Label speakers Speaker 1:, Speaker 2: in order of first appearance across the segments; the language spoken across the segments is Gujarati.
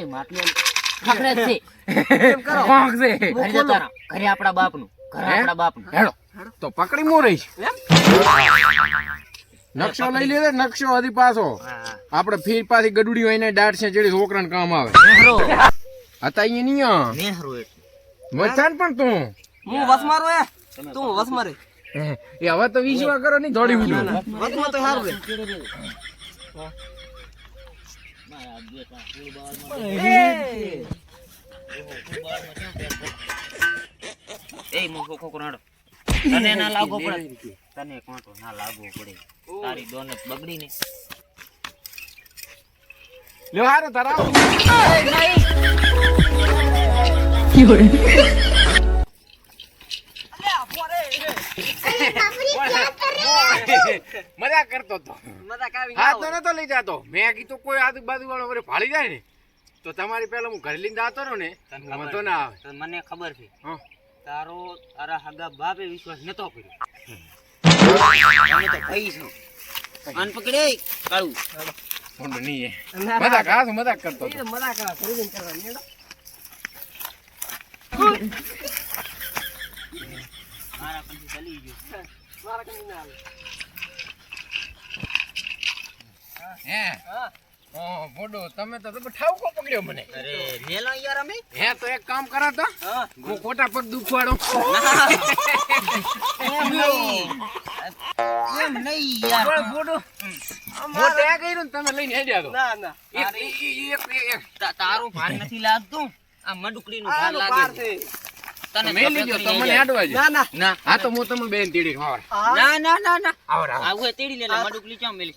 Speaker 1: ખાલી માટલી ખખડે જ છે.
Speaker 2: એમ કરો.
Speaker 3: વાંક છે.
Speaker 1: ઘરે જતા રહો. ઘરે આપણા બાપનું ઘરે
Speaker 3: હે?
Speaker 1: આપણા બાપનું.
Speaker 3: હેડો. તો પકડી મો રહીશ નકશો લઈ લેજે નકશો હજી પાછો.
Speaker 1: હા.
Speaker 3: આપણે ફીર પાછી ગડુડી હોય ને દાઢ છે જેડી છોકરાને કામ આવે.
Speaker 1: નેહરો.
Speaker 3: હતા અહીંયા નહીં
Speaker 1: નેહરો એટલે.
Speaker 3: મચાન પણ તું.
Speaker 2: હું વસ મારો એ તું વસ મારે.
Speaker 3: એ હવે તો વિશ્વા કરો નહીં થોડી ઉડું
Speaker 2: વસમાં તો સારું રે.
Speaker 1: મારા બેટા ફૂલ
Speaker 2: એ
Speaker 1: એ મોકો ખોખરો હાડો તને ના લાગવો પડે? તને કોણતો ના લાગવો પડે? તારી દોને બગડી ને
Speaker 3: લ્યો હારો તારા મજા કરતો હતો
Speaker 2: મજાક આવી
Speaker 3: હા
Speaker 2: ના
Speaker 3: તો નતો લઈ જાતો. મેં કીધું કોઈ આજુબાજુ વાળો વળી ફાળી જાય ને તો તમારી પેલા હું ઘરે લઈને જતો રહ્યો ને વાંધો ના આવે.
Speaker 1: મને ખબર છે. તારો તારા હગા બાપે વિશ્વાસ નતો કર્યો. તો ભાઈ છું. અન પકડે કાળું.
Speaker 3: વાંધો નહીં મજાક હા તો મજાક કરતો
Speaker 2: એ
Speaker 3: તો?
Speaker 2: તો મજાક આ ખરીદીને કરવાની હેડો.
Speaker 1: મારા પછી ચલી ગયો.
Speaker 2: મારા કઈ ના આવે.
Speaker 3: હે? બોડો તમે તો ઠાવકો પકડ્યો મને.
Speaker 1: અરે મેલો યાર અમે
Speaker 3: હે તો એક કામ કરો તો.
Speaker 2: હું.
Speaker 3: ખોટા પગ દુખવાડો.
Speaker 1: એમ નહીં. યાર.
Speaker 3: બોડો હું ત્યાં કર્યું ને તમે લઈને હેડ્યા તો.
Speaker 2: ના ના.
Speaker 3: એક
Speaker 1: તારું ભાન નથી લાગતું? આ મડુકડી નું ભાન લાગે
Speaker 2: છે.
Speaker 1: તને
Speaker 3: મેં લીધો
Speaker 1: ખબર
Speaker 3: તો મને
Speaker 1: જાય.
Speaker 3: હાડવા
Speaker 2: ના ના.
Speaker 1: ના
Speaker 3: હા તો હું તમને બેન તીડી ખવડાવ.
Speaker 1: ના ના ના ના.
Speaker 3: આવડ
Speaker 1: આવું. તેડી લે મડુકલી ચામ મેલી?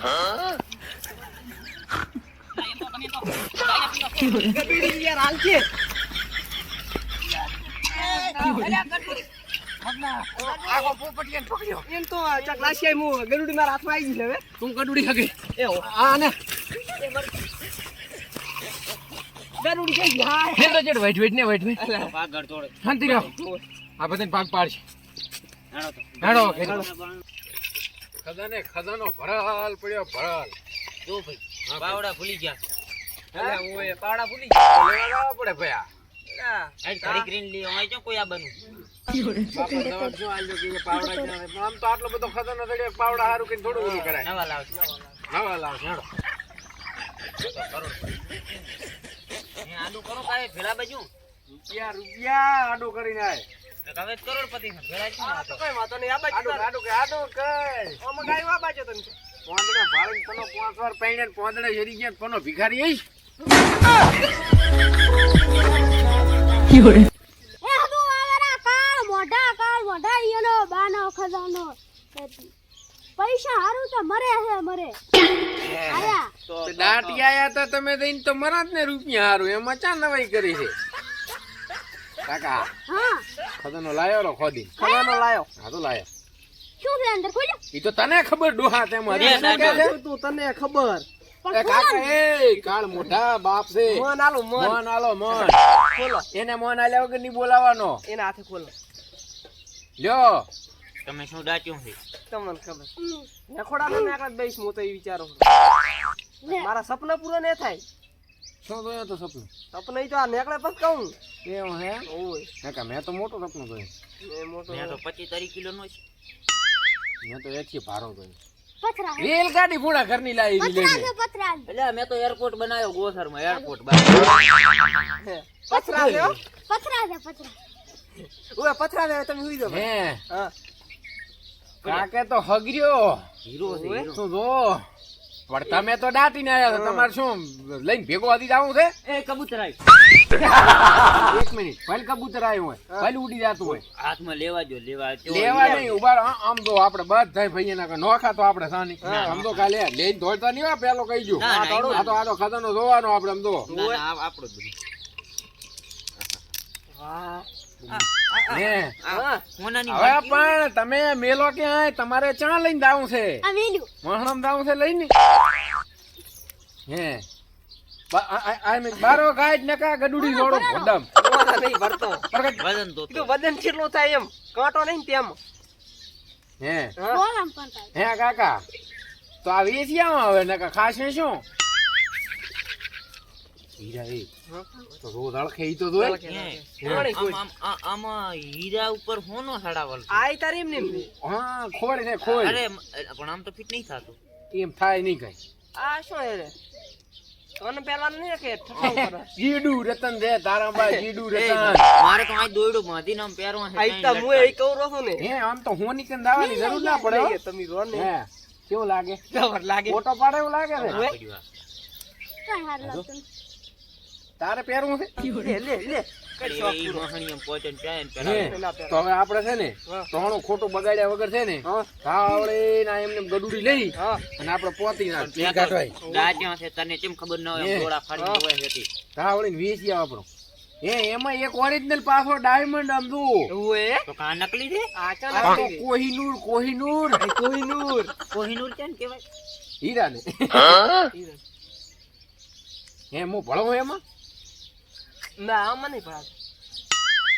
Speaker 2: Hah?
Speaker 3: આગો પોપટિયાને પકડ્યો.
Speaker 2: એમ તો આ હું ગરુડી મારા હાથમાં આવી ગઈ હવે
Speaker 3: તું કડુડી હગે
Speaker 2: એ
Speaker 3: આ ને
Speaker 2: ગરુડી કઈ ગઈ હા
Speaker 3: હેડો ચેડ વાઈટ વાઈટ ને વાઈટ વાઈટ
Speaker 1: પાગળ તોડે
Speaker 3: શાંતિ રહો આ બધાને ભાગ પાડશે
Speaker 1: હેડો
Speaker 3: હેડો
Speaker 1: હેડો.
Speaker 3: ખજાને ખજાનો ભરાલ પડ્યો ભરાલ
Speaker 1: જો ભાઈ બાવડા ભૂલી ગયા
Speaker 3: હું એ પાવડા ભૂલી ગયા લેવા પડે ભયા
Speaker 1: ગ્રીન લી કોઈ આ બનું
Speaker 3: ના આમ તો આટલો બધો ખજાનો દડ્યો પાવડા હારું કે થોડું બધું કરાય
Speaker 1: નવા લાવશે
Speaker 3: નવા લાવશે હેડો
Speaker 1: એ કરો કાય ભેળા બાજુ
Speaker 3: રૂપિયા રૂપિયા આડું કરીને આય
Speaker 1: હવે કરોડપતિ છે ભેળા
Speaker 2: આ તો કઈ વાંધો નહીં આ બાજુ
Speaker 3: આડો. આડો કે આડો કઈ
Speaker 2: આ બાજુ તને
Speaker 3: પોંદડા ભાળીને પનો પાંચ વાર પૈણે ને પોંદડા હેરી ગયા ને ભિખારી આઈ
Speaker 4: એ હતું આવેરા કાળ મોઢા કાળ મોઢા ઈનો બાનો ખજાનો પૈસા હારું તો મરે હે મરે આયા
Speaker 2: તો
Speaker 3: તો દાટી આયા તા તમે દઈને તો મરાત ને રૂપિયા હારું એમાં ચા નવાઈ કરી છે કાકા
Speaker 4: હા.
Speaker 3: ખજાનો લાયો રો ખોદી
Speaker 2: ખજાનો લાયો
Speaker 3: હા તો લાયો
Speaker 4: શું અંદર ખોલ્યો?
Speaker 3: ઈ તો તને ખબર ડોહા તેમાં?
Speaker 2: તું તને ખબર
Speaker 3: કાળ મોઢા બાપ છે.
Speaker 2: મન આલો મન.
Speaker 3: મોન આલો મોન.
Speaker 2: ખોલો.
Speaker 3: એને મોન આલ્યા વગર નહીં બોલાવાનો
Speaker 2: એના હાથે ખોલો.
Speaker 3: લ્યો.
Speaker 1: તમે શું ડાચ્યું છે?
Speaker 2: તમને ખબર.
Speaker 4: હમ.
Speaker 2: ને આગળ બેસ હું તો એ વિચારો મારા સપના પૂરા ને થાય.
Speaker 3: શું જોયો તો સપનું?
Speaker 2: સપના તો આ નેકળે પછી કહું.
Speaker 3: એવું હે?
Speaker 2: ઓય.
Speaker 3: કાકા મેં તો મોટું સપનું જોયું.
Speaker 1: મેં તો પચીસ તારીખ કિલો નો છે
Speaker 3: મેં તો એથી ભારો જોયો. રેલગાડી પૂરા ઘરની લાવી
Speaker 4: પથરા
Speaker 3: લઈને
Speaker 4: છે પથરા
Speaker 1: એટલે મેં તો એરપોર્ટ બનાવ્યો ગોસરમાં એરપોર્ટ.
Speaker 2: પથરા છે હો.
Speaker 4: પથરા છે પથરા
Speaker 2: ઓય પથરા છે તમે સુઈ દો
Speaker 3: હે. કાકે તો હગર્યો.
Speaker 1: હીરો છે. હીરો.
Speaker 3: તું જો. પણ તમે તો દાટીને આવ્યા છો. તમારે શું લઈને ભેગો આદી જાવું છે?
Speaker 1: એ કબૂતર આય
Speaker 3: એક મિનિટ. પહેલ કબૂતર આવ્યું હોય પહેલ ઉડી જતું હોય.
Speaker 1: હાથમાં લેવા જો લેવા
Speaker 3: લેવા નહીં ઊભા આમ તો આપણે બધા ભાઈ ના નોખા તો આપણે સાની. આમ તો કાલે લઈને દોડતા નહીં હોય પેલો કહી જો આ તો આ તો ખજાનો જોવાનો આપણે આમ તો.
Speaker 1: આપણો જ.
Speaker 3: પણ તમે મેલો ક્યાંય? તમારે ચા લઈને દાવું છે. મહણમ દાવું છે લઈને? હે. બારો ગાય નકા ગડુડી જોડો. ભડમ
Speaker 2: નહીં ભરતો.
Speaker 1: વજન તો
Speaker 2: કીધું વજન કેટલો થાય એમ? કાંટો નહીં તેમ.
Speaker 3: હે?
Speaker 2: હા?
Speaker 3: કાકા? તો આ વેચિયામાં હવે નકા ખાશે શું? હીરા એ. તો રોજ અળખે ઈ તો જોય
Speaker 1: હે. આમ- આમ- આમાં હીરા ઉપર હોનો હડાવલ
Speaker 2: આય તારી એમ ને
Speaker 3: હા ખોળ ને ખોળ.
Speaker 1: અરે પણ આમ તો ફિટ નહીં થતું.
Speaker 3: એમ થાય નહીં કઈ.
Speaker 2: આ શું રે? પેલા નહીં કે
Speaker 3: રતન રે તારા બા જીડું રતન.
Speaker 1: મારે તો આ દોયડું બાંધીને આમ પહેરવા છે,
Speaker 2: આઈ
Speaker 1: કાંઈ
Speaker 2: તા એ કહું રહું ને.
Speaker 3: હે આમ તો હોની દાવાની જરૂર ના પડે
Speaker 2: તમે રો ને.
Speaker 3: કેવું લાગે?
Speaker 2: જબર લાગે.
Speaker 3: ફોટો પાડે એવું લાગે છે
Speaker 1: આ પડ્યું આ.
Speaker 4: કઈ હાર લાગતું નથી.
Speaker 3: તારે પહેરવું છે?
Speaker 2: લે લે.
Speaker 3: તો હવે આપણે છે ને ત્રણું ખોટું બગાડ્યા વગર છે ને
Speaker 2: હા.
Speaker 3: તાવડે ના એમને ગડુડી લઈ અને આપણે પોતી ના
Speaker 1: ત્યાં
Speaker 3: કાઢવાય
Speaker 1: ગાજ્યા છે, તને કેમ ખબર ન હોય
Speaker 3: હે.
Speaker 2: ફાડી
Speaker 1: હોય હતી.
Speaker 3: તાવડી વેચી આપણો. એ એમાં એક ઓરિજિનલ પાછો ડાયમંડ આમ જુઓ.
Speaker 2: એવું હે?
Speaker 1: તો કા નકલી છે?
Speaker 2: આ
Speaker 3: તો કોહિનૂર કોહિનૂર.
Speaker 2: કોહિનૂર.
Speaker 1: કોહિનૂર કેમ કહેવાય?
Speaker 3: હીરા ને હે હું ભણવું એમાં?
Speaker 2: ના આમાં નહીં પડાય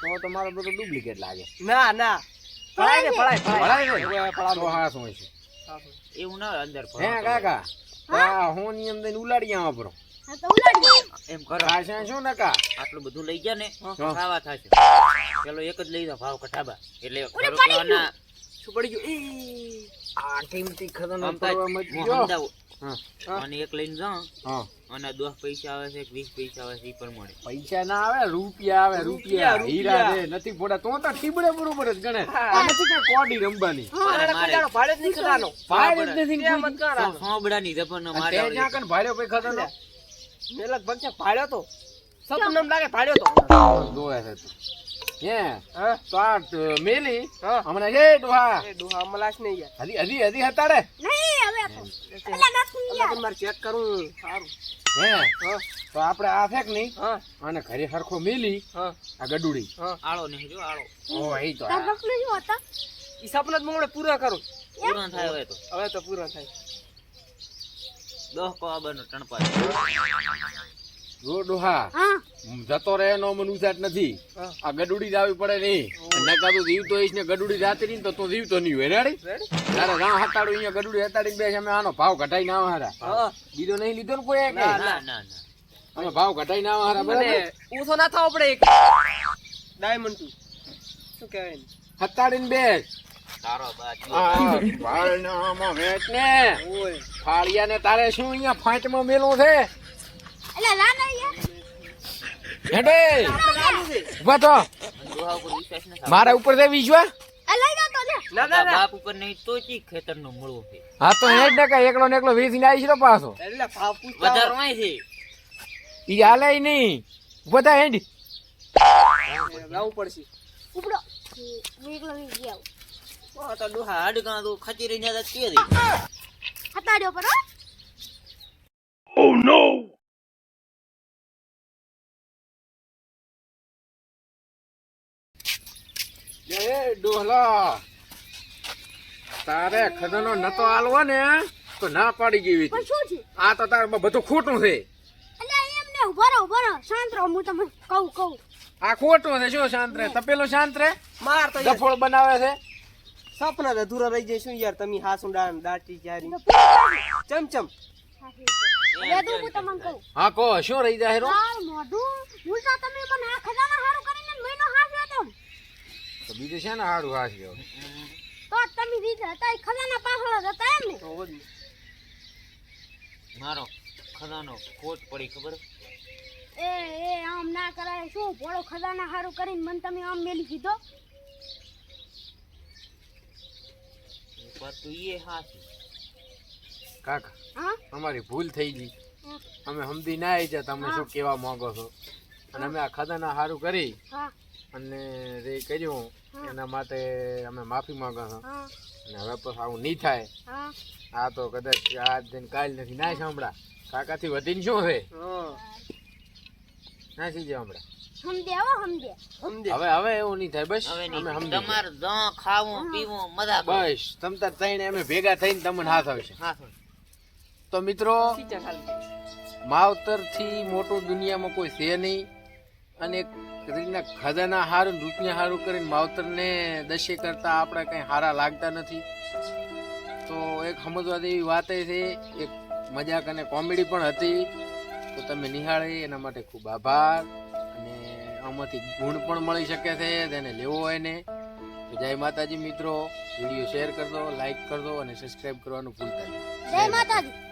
Speaker 3: તો તમારો બધો ડુપ્લિકેટ લાગે.
Speaker 2: ના ના. પડાય ને પડાય પડાય? પડાય.
Speaker 3: હાસ હોય શું છે
Speaker 1: એવું ના અંદર
Speaker 3: હે કાકા? આ હું ની અંદર ઉલાડી આવા પરો.
Speaker 1: એમ કરો.
Speaker 3: આ છે શું નકા
Speaker 1: આટલું બધું લઈ ગયા ને. ખાવા થશે. ચલો એક જ લઈ જાઓ ભાવ કટાબા એટલે ખરો
Speaker 4: પડી
Speaker 1: પેલાના
Speaker 2: શું પડી ગયું? ઈ.
Speaker 3: આ ટીમથી ખતરનાક
Speaker 1: આમ
Speaker 3: કરવા
Speaker 1: મત.
Speaker 3: હા
Speaker 1: અને એક લઈને જાઉં. અને દસ પૈસા આવે છે વીસ પૈસા આવે છે એ પ્રમાણે
Speaker 3: પૈસા ના આવે રૂપિયા આવે રૂપિયા. હીરા રે નથી ફોડા તો તો ટીબડે બરોબર જ ગણે. આ નથી કે કોડી રમવાની.
Speaker 2: ભાડે જ નહીં કરવાનો.
Speaker 3: ભાડે જ નથી.
Speaker 2: મત કરવાનો.
Speaker 1: સોંબડાની જબરનો
Speaker 3: અને
Speaker 1: મારે
Speaker 3: તે. જ્યાં કન ભાડ્યો પૈ ખતરનો
Speaker 2: મેં લગભગ છે ભાડ્યો તો સપનમ લાગે ભાડ્યો તો
Speaker 3: જોયા છે તું. તો. મેલી
Speaker 2: હા.
Speaker 3: હમણાં જે ડોહા.
Speaker 2: ડોહા મલાશ નહીં યાર
Speaker 3: હજી હજી હજી હતાડે?
Speaker 4: નહીં હવે તો એટલે નથી
Speaker 2: અલા,
Speaker 4: યાર
Speaker 2: તો મારે ચેક કરું સારું.
Speaker 3: હે?
Speaker 2: હા.
Speaker 3: તો આપણે આ ફેક નહીં?
Speaker 2: હા.
Speaker 3: અને ઘરે હરખો મેલી
Speaker 2: હા.
Speaker 3: આ ગડુડી.
Speaker 2: હા.
Speaker 1: આળો નહીં જો આળો.
Speaker 3: ઓ એ તો
Speaker 4: હતા?
Speaker 2: ઈ સપના જ મોડે પૂરા કરું.
Speaker 1: પૂરા થાય હવે તો.
Speaker 2: હવે તો પૂરા થાય.
Speaker 1: દસ કવાબાનો ટણપા
Speaker 3: જો ડોહા
Speaker 4: હા.
Speaker 3: જતો રહે નો મન ઉચાટ નથી. આ ગડુડી જાવી પડે નહીં નકા તું જીવતો હોઈશ ને ગડુડી જાતી નહીં તો તું જીવતો નહીં હોય. રેડી તારે રા હતાડું અહીંયા ગડુડી હતાડીને બેસ અમે આનો ભાવ ઘટાઈ ના હારા.
Speaker 2: હા.
Speaker 3: બીજો નહીં લીધો ને કોઈ
Speaker 2: ના,
Speaker 1: ના ના ના.
Speaker 3: અમે ભાવ ઘટાઈ ના હારા બરાબર?
Speaker 2: ઊંધો ના થાવ પડે એક. ડાયમંડ તું. શું કહેવાય?
Speaker 3: હતાડીને બેસ.
Speaker 1: તારો બાજુ
Speaker 3: આ ને
Speaker 2: ઓય.
Speaker 3: ફાળિયા ને તારે શું અહીંયા ફાંટમાં મેલો છે?
Speaker 4: એટલે યાર.
Speaker 3: તો. મારા ઉપર છે વિશ્વાસ?
Speaker 4: એ લઈ જાતો લે.
Speaker 2: ના ના ના.
Speaker 1: બાપ ઉપર નહીં તો ચી ખેતરનો મળવો છે?
Speaker 3: હા તો હેડ ને એકલો ને એકલો વેચીને આવીશ તો પાછો.
Speaker 2: એટલે
Speaker 1: વધારો નહીં છે.
Speaker 3: ઈ હાલે નહીં. બધા હેડ.
Speaker 2: લાવવું પડશે.
Speaker 4: ઉપડો. વેગલો વી ગયા
Speaker 1: તો ડોહા હાડકાં તો ખચી રહી ને
Speaker 4: હતાડ્યો પર હો
Speaker 3: એ ડોહલા. તારે ખજાનો નતો આલવો ને તો ના પાડી ગઈ
Speaker 4: છે
Speaker 3: આ તો તારે બધું ખોટું છે.
Speaker 4: એટલે એમને ઊભા રહો ઊભા રહો. શાંત રહો હું તમને કહું કહું.
Speaker 3: આ ખોટું છે શું શાંત રે તપેલો શાંત રે
Speaker 2: માર તો યાર.
Speaker 3: બનાવે છે?
Speaker 2: સપના તો અધૂરા રહી જાય શું યાર? તમે હાસું ડાળ દાટી જારી. ચમચમ
Speaker 4: હા, એ તો હું તમને કહું.
Speaker 3: હા કહો શું રહી જાય રો
Speaker 4: મોઢું. ઉલટા તમે મને આ ખજાના
Speaker 3: તો બીજું છે ને સારું હાશ ગયો
Speaker 4: તો તમે રીત હતા એ ખજાના પાછળ જ હતા એમ ને?
Speaker 2: તો.
Speaker 1: મારો ખજાનો ખોટ પડી ખબર?
Speaker 4: એ એ આમ ના કરાય શું ભોળો ખજાના સારું કરીને મને તમે આમ મેલી દીધો?
Speaker 1: પાછું એ હાસી
Speaker 3: કાકા
Speaker 4: હા?
Speaker 3: અમારી ભૂલ થઈ ગઈ. અમે સમજી ના આવી જાય તમે શું કહેવા માંગો છો. અને અમે આ ખજાના સારું કરી.
Speaker 4: હા.
Speaker 3: અને જે કર્યું એના માટે અમે માફી માંગા
Speaker 4: હા.
Speaker 3: અને હવે પછી આવું નહીં થાય.
Speaker 4: હા.
Speaker 3: આ તો કદાચ આજ દિન કાલ નથી. ના સાંભળા કાકાથી વધીને શું છે
Speaker 2: હા.
Speaker 3: ના સીજે હમણાં. હવે હવે એવું નહીં થાય બસ. અમે
Speaker 1: તમારે જ ખાવું પીવું મજા
Speaker 3: બસ. તમ તાર અમે ભેગા થઈને તમને હાથ આવશે.
Speaker 1: હા
Speaker 3: તો મિત્રો માવતરથી મોટું દુનિયામાં કોઈ છે નહીં. અને રીતના ખજાના હારું નૃત્ય હારું કરીને માવતરને દશે કરતા આપણે કંઈ હારા લાગતા નથી. તો એક સમજવા જેવી વાત એ છે, એક મજાક અને કોમેડી પણ હતી. તો તમે નિહાળી, એના માટે ખૂબ આભાર. અને આમાંથી ગુણ પણ મળી શકે છે, તેને લેવો હોય ને જય માતાજી મિત્રો, વીડિયો શેર કરજો, લાઈક કરજો અને સબસ્ક્રાઈબ કરવાનું ભૂલતા નહીં.
Speaker 4: જય માતાજી.